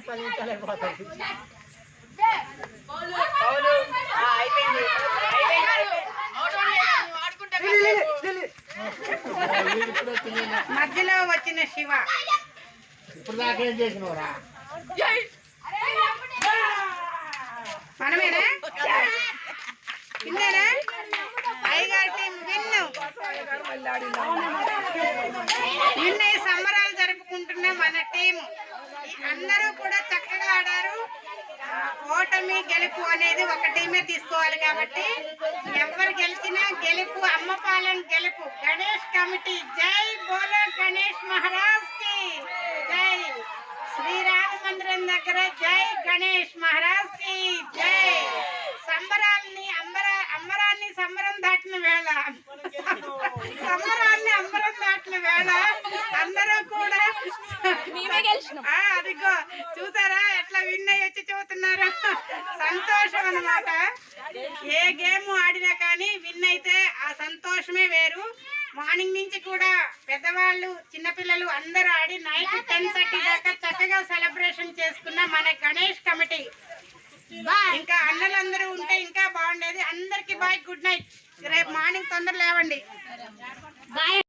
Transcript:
పది నిమిషాలు అయిపోతుంది మధ్యలో వచ్చిన శివ. ఇప్పుడు దాకా ఏం చేసినవరా? మనమేనా? విన్నారా అయ్యగారి టీం విన్ను నిన్న సంబరాలు జరుపుకుంటున్న మన టీం అందరూ కూడా చక్కగా ఆడారు. ఓటమి గెలుపు అనేది ఒక టీమే తీసుకోవాలి కాబట్టి ఎవరు గెలిచినా గెలుపు అమ్మపాలెం గెలుపు. గణేష్ కమిటీ జై బోలో గణేష్ మహారాజ్కి. జై శ్రీరామ మందిరం దగ్గర జై గణేష్ మహారాజ్కి. జై. సంబరాల్ని అంబరా అంబరాన్ని సంబరం దాటిన వేళ సంబరాన్ని అంబరం దాటిన వేళ అందరూ కూడా ఆ, అదిగో చూసారా ఎట్లా విన్ అయ్యి వచ్చి సంతోషం అన్నమాట. ఏ గేమ్ ఆడినా కానీ విన్ అయితే ఆ సంతోషమే వేరు. మార్నింగ్ నుంచి కూడా పెద్దవాళ్ళు చిన్నపిల్లలు అందరూ ఆడి నైట్ టెన్ థర్టీ దాకా చక్కగా సెలబ్రేషన్ చేసుకున్న మన గణేష్ కమిటీ. ఇంకా అన్నలందరూ ఉంటే ఇంకా బాగుండేది. అందరికి బాయ్ గుడ్ నైట్. రేపు మార్నింగ్ తొందర లేవండి. బాయ్